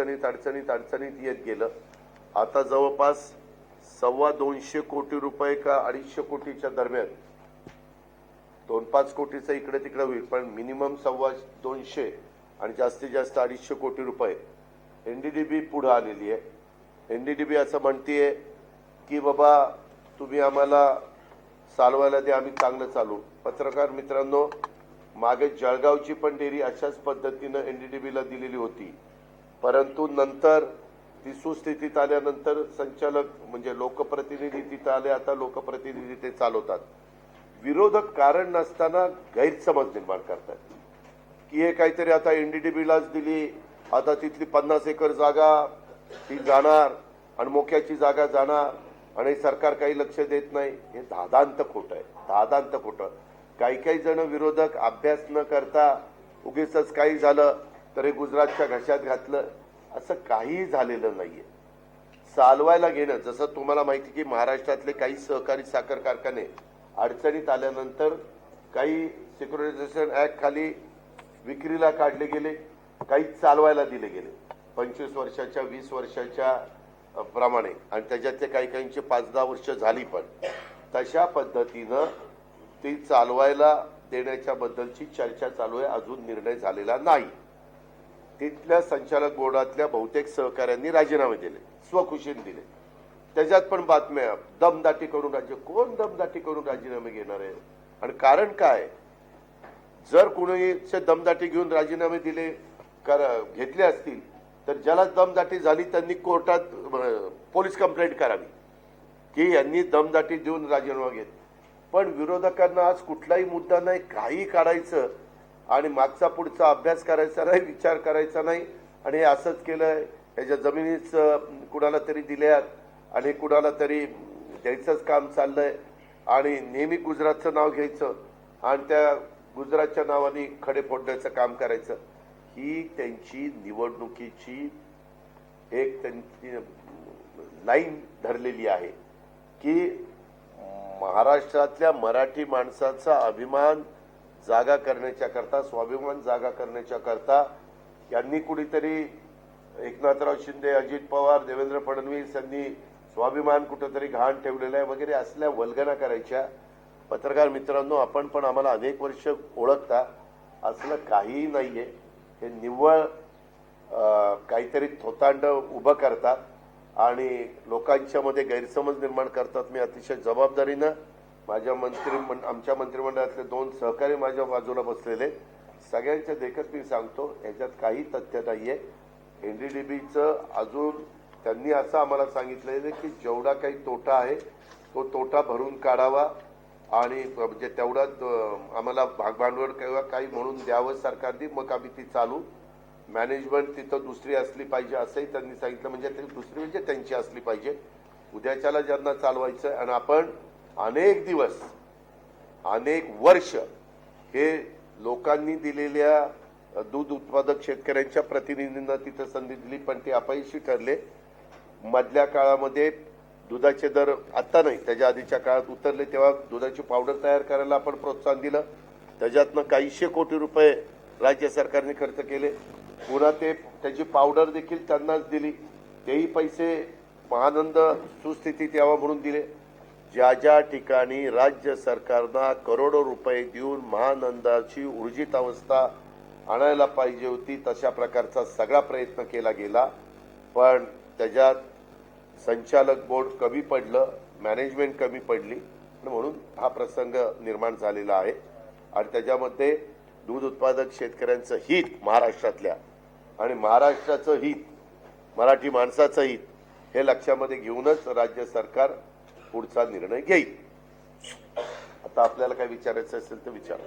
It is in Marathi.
अडचणीत अडचणीत अडचणीत येत गेलं. आता जवळपास सव्वा दोनशे कोटी रुपये का अडीचशे कोटीच्या दरम्यान. दोन पाच कोटीचं इकडे तिकडे होईल पण मिनिमम सव्वा दोनशे आणि जास्तीत जास्त अडीचशे कोटी रुपये. एनडीडीबी पुढे आलेली आहे. एनडीडीबी असं म्हणतीये की बाबा तुम्ही आम्हाला चालवायला द्या आम्ही चांगलं चालू. पत्रकार मित्रांनो मागे जळगावची पण डेअरी अशाच पद्धतीनं एनडीडीबीला दिलेली होती. परंतु नंतर ती सुस्थितीत आल्यानंतर संचालक म्हणजे लोकप्रतिनिधी तिथं आले आता लोकप्रतिनिधी ते चालवतात. विरोधक कारण नसताना गैरसमज निर्माण करतात. की हे काहीतरी आता एनडीडीबीलाच दिली आता तिथली पन्नास एकर जागा ती जाणार आणि मोक्याची जागा जाणार आणि सरकार काही लक्ष देत नाही हे दादांत खोटं आहे. दादांत खोटं. काही काही जण विरोधक अभ्यास न करता उगीच काही झालं तर हे गुजरातच्या घशात घातलं असं काहीही झालेलं नाहीये. चालवायला घेणं जसं तुम्हाला माहिती की महाराष्ट्रातले काही सहकारी साखर कारखाने अडचणीत आल्यानंतर काही सिक्युरिटायझेशन ऍक्ट खाली विक्रीला काढले गेले काही चालवायला दिले गेले. पंचवीस वर्षाच्या वीस वर्षाच्या प्रमाणे. आणि त्याच्यातले काही काहींची पाच दहा वर्ष झाली पण. तशा पद्धतीनं ती चालवायला देण्याच्या बद्दलची चर्चा चालू आहे. अजून निर्णय झालेला नाही. तिथल्या संचालक बोर्डातल्या बहुतेक सहकाऱ्यांनी राजीनामे दिले स्वखुशीने दिले. त्याच्यात पण बातम्या दमदाटी करून राज्य कोण दमदाटी करून राजीनामे घेणार आहे? आणि कारण काय? जर कुणी दमदाटी घेऊन राजीनामे दिले कर घेतले असतील तर ज्याला दमदाटी झाली त्यांनी कोर्टात पोलीस कंप्लेंट करावी. की यांनी दमदाटी देऊन राजीनामा घेत पण विरोधकांना आज कुठलाही मुद्दा नाही काही काढायचं आणि मागचा पुढचा अभ्यास करायचा नाही विचार करायचा नाही. आणि हे असंच केलंय. याच्या जमिनीच कुणाला तरी दिल्यात आणि कुणाला तरी द्यायचंच काम चाललंय. आणि नेहमी गुजरातचं नाव घ्यायचं आणि त्या गुजरातच्या नावाने खडे फोडण्याचं काम करायचं. ही त्यांची निवडणुकीची एक त्यांची लाईन धरलेली आहे की महाराष्ट्रातल्या मराठी माणसाचा अभिमान जागा करण्याच्या करता स्वाभिमान जागा करण्याच्या करता यांनी कुठेतरी एकनाथराव शिंदे अजित पवार देवेंद्र फडणवीस यांनी स्वाभिमान कुठंतरी घाण ठेवलेला आहे वगैरे असल्या वल्गना करायच्या. पत्रकार मित्रांनो आपण पण आम्हाला अनेक वर्ष ओळखता. असलं काहीही नाहीये. हे निव्वळ काहीतरी थोतांड उभं करतात आणि लोकांच्या मध्ये गैरसमज निर्माण करतात मी अतिशय जबाबदारीनं माझ्या मंत्री आमच्या मंत्रिमंडळातले दोन सहकारी माझ्या बाजूला बसलेले सगळ्यांच्या देखत मी सांगतो याच्यात काही तथ्य नाही आहे एन डी डी बीचं अजून त्यांनी असं आम्हाला सांगितलेलं की जेवढा काही तोटा आहे तो तोटा भरून काढावा आणि म्हणजे तेवढाच आम्हाला भागभांडवल किंवा काही म्हणून द्यावं सरकारने मग आम्ही ती चालू. मॅनेजमेंट तिथं दुसरी असली पाहिजे असंही त्यांनी सांगितलं म्हणजे ती दुसरी म्हणजे त्यांची असली पाहिजे. उद्याच्याला ज्यांना चालवायचं आणि आपण अनेक दिवस अनेक वर्ष हे लोकांनी दिलेल्या दूध उत्पादक शेतकऱ्यांच्या प्रतिनिधींना तिथं संधी दिली पण ते अपयशी ठरले. मधल्या काळामध्ये दुधाचे दर आता नाही त्याच्या आधीच्या काळात उतरले तेव्हा दुधाची पावडर तयार करायला आपण प्रोत्साहन दिलं. त्याच्यातनं काहीशे कोटी रुपये राज्य सरकारने खर्च केले. पुन्हा ते त्याची पावडर देखील त्यांनाच दिली. तेही पैसे महानंद सुस्थितीत यावा म्हणून दिले. ज्या ज्या ठिकाणी राज्य सरकारनं करोडो रुपये देऊन महानंदाची ऊर्जित अवस्था आणायला पाहिजे होती तशा प्रकारचा सगळा प्रयत्न केला गेला. पण त्याच्यात संचालक बोर्ड कमी पडलं मॅनेजमेंट कमी पडली म्हणून हा प्रसंग निर्माण झालेला आहे. आणि त्याच्यामध्ये दूध उत्पादक शेतकऱ्यांचं हित महाराष्ट्रातल्या आणि महाराष्ट्राचं हित मराठी माणसाचं हित हे लक्षामध्ये घेऊनच राज्य सरकार पुढचा निर्णय घेईल. आता आपल्याला काय विचारायचं असेल तर विचारा.